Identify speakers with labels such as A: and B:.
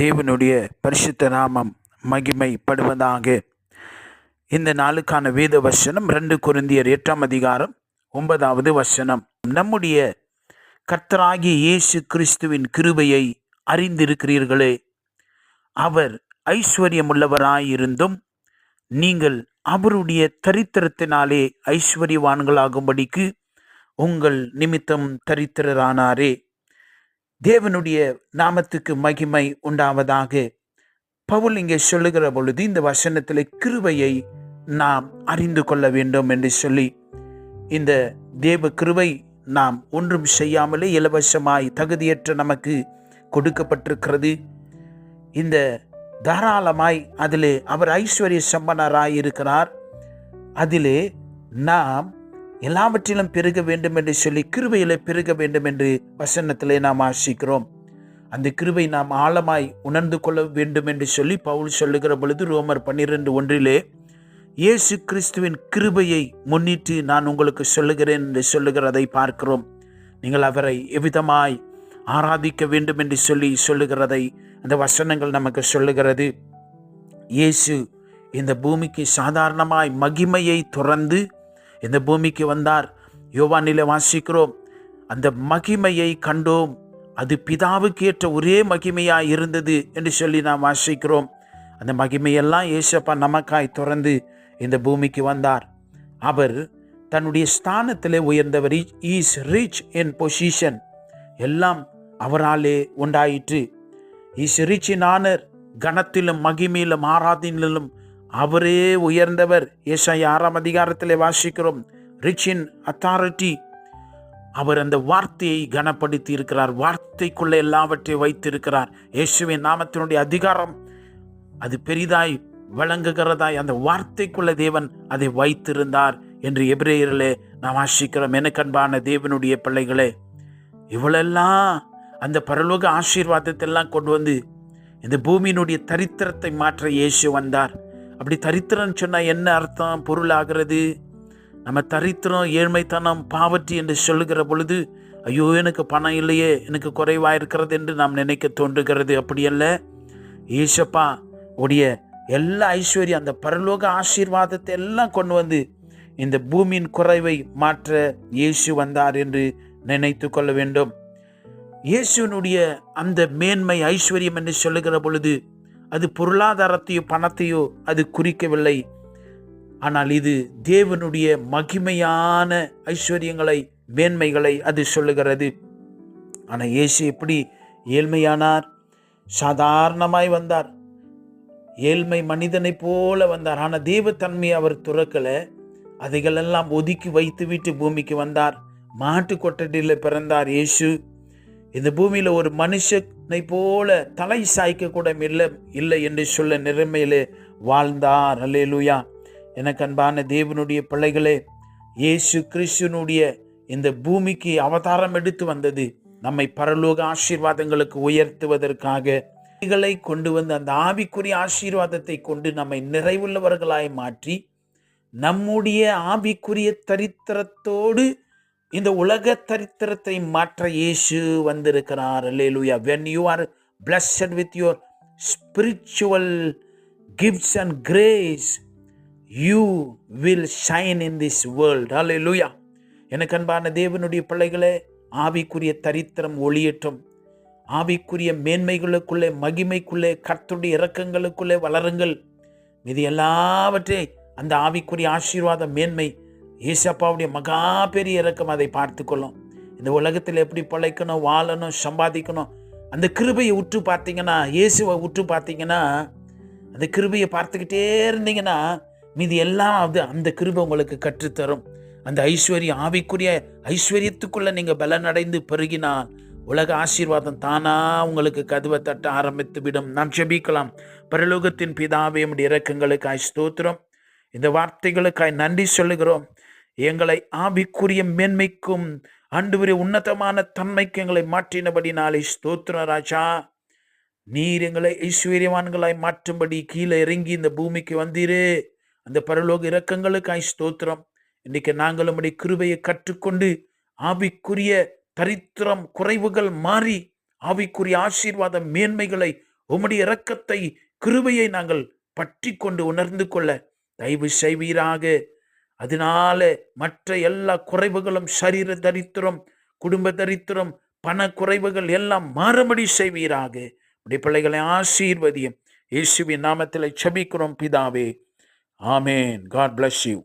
A: தேவனுடைய பரிசுத்த நாமம் மகிமைப்படுவதாக இந்த நாளுக்கான வேத வசனம் ரெண்டு குருந்தியர் எட்டாம் அதிகாரம் ஒன்பதாவது வசனம் நம்முடைய கர்த்தராகிய இயேசு கிறிஸ்துவின் கிருபையை அறிந்திருக்கிறீர்களே அவர் ஐஸ்வர்யமுள்ளவராயிருந்தும் நீங்கள் அவருடைய தரித்திரத்தினாலே ஐஸ்வர்யவான்களாகும்படிக்கு உங்கள் நிமித்தம் தரித்திரரானாரே தேவனுடைய நாமத்துக்கு மகிமை உண்டாவதாக பவுல் இங்கே சொல்லுகிற பொழுது இந்த வசனத்தில் கிருவையை நாம் அறிந்து கொள்ள வேண்டும் என்று சொல்லி இந்த தேவ கிருவை நாம் ஒன்றும் செய்யாமலே இலவசமாய் தகுதியற்ற நமக்கு கொடுக்கப்பட்டிருக்கிறது இந்த தாராளமாய் அதிலே அவர் ஐஸ்வர்ய சம்பனராய் இருக்கிறார் அதிலே நாம் எல்லாவற்றிலும் பெருக வேண்டும் என்று சொல்லி கிருபையிலே பெருக வேண்டும் என்று வசனத்திலே நாம் ஆசிக்கிறோம் அந்த கிருபை நாம் ஆழமாய் உணர்ந்து கொள்ள வேண்டும் என்று சொல்லி பவுல் சொல்லுகிற பொழுது ரோமர் பன்னிரெண்டு ஒன்றிலே இயேசு கிறிஸ்துவின் கிருபையை முன்னிட்டு நான் உங்களுக்கு சொல்லுகிறேன் என்று சொல்லுகிறதை பார்க்கிறோம் நீங்கள் அவரை எவ்விதமாய் ஆராதிக்க வேண்டும் என்று சொல்லி சொல்லுகிறதை அந்த வசனங்கள் நமக்கு சொல்லுகிறது இயேசு இந்த பூமிக்கு சாதாரணமாய் மகிமையை துறந்து இந்த பூமிக்கு வந்தார் யோவானில வாசிக்கிறோம் அந்த மகிமையை கண்டோம் அது பிதாவுக்கு ஏற்ற ஒரே மகிமையாக இருந்தது என்று சொல்லி நாம் வாசிக்கிறோம் அந்த மகிமையெல்லாம் ஏசப்பா நமக்காய் துறந்து இந்த பூமிக்கு வந்தார் அவர் தன்னுடைய ஸ்தானத்தில் உயர்ந்தவர் ஈஸ் ரிச் இன் பொசிஷன் எல்லாம் அவராலே உண்டாயிற்று ஈஸ் ரிச் இன் ஆனர் கனத்திலும் மகிமையிலும் ஆராதினிலும் அவரே உயர்ந்தவர் ஏசாய் ஆறாம் அதிகாரத்திலே வாசிக்கிறோம் ரிச் இன் அத்தாரிட்டி அவர் அந்த வார்த்தையை கனப்படுத்தி இருக்கிறார் வார்த்தைக்குள்ளே எல்லாவற்றையும் வைத்திருக்கிறார் இயேசுவின் நாமத்தினுடைய அதிகாரம் அது பெரிதாய் வழங்குகிறதாய் அந்த வார்த்தைக்குள்ள தேவன் அதை வைத்திருந்தார் என்று எபிரேயரிலே நாம் ஆசிக்கிறோம் எனக்கன்பான தேவனுடைய பிள்ளைகளே இவளெல்லாம் அந்த பரலோக எல்லாம் கொண்டு வந்து இந்த பூமியினுடைய தரித்திரத்தை மாற்ற இயேசு வந்தார் அப்படி தரித்திரம் சொன்னால் என்ன அர்த்தம் பொருள் ஆகிறது நம்ம தரித்திரம் ஏழ்மைத்தனம் பாவற்றி என்று சொல்லுகிற பொழுது ஐயோ எனக்கு பணம் இல்லையே எனக்கு குறைவாக இருக்கிறது என்று நாம் நினைக்க தோன்றுகிறது அப்படியல்ல ஈஷப்பா உடைய எல்லா ஐஸ்வர்யம் அந்த பரலோக ஆசீர்வாதத்தை எல்லாம் கொண்டு வந்து இந்த பூமியின் குறைவை மாற்ற இயேசு வந்தார் என்று நினைத்து கொள்ள வேண்டும் இயேசுனுடைய அந்த மேன்மை ஐஸ்வர்யம் என்று சொல்லுகிற பொழுது அது பொருளாதாரத்தையோ பணத்தையோ அது குறிக்கவில்லை ஆனால் இது தேவனுடைய மகிமையான ஐஸ்வர்யங்களை மேன்மைகளை அது சொல்லுகிறது ஆனால் இயேசு எப்படி ஏழ்மையானார் சாதாரணமாய் வந்தார் ஏழ்மை மனிதனை போல வந்தார் ஆனால் தெய்வத்தன்மையை அவர் துறக்கலை அதைகளெல்லாம் ஒதுக்கி வைத்து வீட்டு பூமிக்கு வந்தார் மாட்டு கொட்டடியில் பிறந்தார் இயேசு இந்த பூமியில் ஒரு மனுஷனை போல தலை சாய்க்க கூட இல்லை இல்லை என்று சொல்ல நிறைமையிலே வாழ்ந்தார் அல்லேலூயா எனக்கு அன்பான தேவனுடைய பிள்ளைகளே இயேசு கிறிஸ்துனுடைய இந்த பூமிக்கு அவதாரம் எடுத்து வந்தது நம்மை பரலோக ஆசீர்வாதங்களுக்கு உயர்த்துவதற்காக களை கொண்டு வந்து அந்த ஆவிக்குரிய ஆசீர்வாதத்தை கொண்டு நம்மை நிறைவுள்ளவர்களாய் மாற்றி நம்முடைய ஆவிக்குரிய தரித்திரத்தோடு இந்த உலக தரித்திரத்தை மாற்ற இயேசு வந்திருக்கிறார் hallelujah when you are blessed with your spiritual gifts and grace you will shine in this world லூயா எனக்கு அன்பான தேவனுடைய பிள்ளைகளே ஆவிக்குரிய தரித்திரம் ஒளியேற்றும் ஆவிக்குரிய மேன்மைகளுக்குள்ளே மகிமைக்குள்ளே கர்த்துடைய இறக்கங்களுக்குள்ளே வளருங்கள் இது எல்லாவற்றையும் அந்த ஆவிக்குரிய ஆசீர்வாத மேன்மை அப்பாவுடைய மகா பெரிய இறக்கம் அதை பார்த்து கொள்ளும் இந்த உலகத்தில் எப்படி பிழைக்கணும் வாழணும் சம்பாதிக்கணும் அந்த கிருபையை உற்று பார்த்தீங்கன்னா இயேசுவை உற்று பார்த்தீங்கன்னா அந்த கிருபையை பார்த்துக்கிட்டே இருந்தீங்கன்னா மீதி எல்லாம் அது அந்த கிருபை உங்களுக்கு கற்றுத்தரும் அந்த ஐஸ்வர்யம் ஆவிக்குரிய ஐஸ்வர்யத்துக்குள்ளே நீங்கள் பலனடைந்து பெருகினால் உலக ஆசீர்வாதம் தானாக உங்களுக்கு கதுவை தட்ட ஆரம்பித்து விடும் நாம் செபிக்கலாம் பரலோகத்தின் பிதாவையும் இறக்கங்களுக்காய் ஸ்தோத்திரம் இந்த வார்த்தைகளுக்காய் நன்றி சொல்லுகிறோம் எங்களை ஆபிக்குரிய மேன்மைக்கும் ஆண்டு உன்னதமான தன்மைக்கு எங்களை மாற்றினபடி நாளை ஸ்தோத்திர ராஜா நீர் எங்களை ஐஸ்வர்யவான்களாய் மாற்றும்படி கீழே இறங்கி இந்த பூமிக்கு வந்தீரு அந்த பரலோக இரக்கங்களுக்காய் ஸ்தோத்திரம் இன்னைக்கு நாங்களும் உடைய கிருபையை கற்றுக்கொண்டு ஆவிக்குரிய தரித்திரம் குறைவுகள் மாறி ஆவிக்குரிய ஆசீர்வாத மேன்மைகளை உம்முடைய இரக்கத்தை கிருபையை நாங்கள் பற்றி கொண்டு உணர்ந்து கொள்ள தயவு செய்வீராக அதனால மற்ற எல்லா குறைவுகளும் சரீர தரித்திரம் குடும்ப தரித்திரம் பண குறைவுகள் எல்லாம் மாறுபடி செய்வீராக உடைய பிள்ளைகளை ஆசீர்வதியும் இயேசுவின் நாமத்தில் செபிக்கிறோம் பிதாவே ஆமேன் காட் பிளஸ் யூ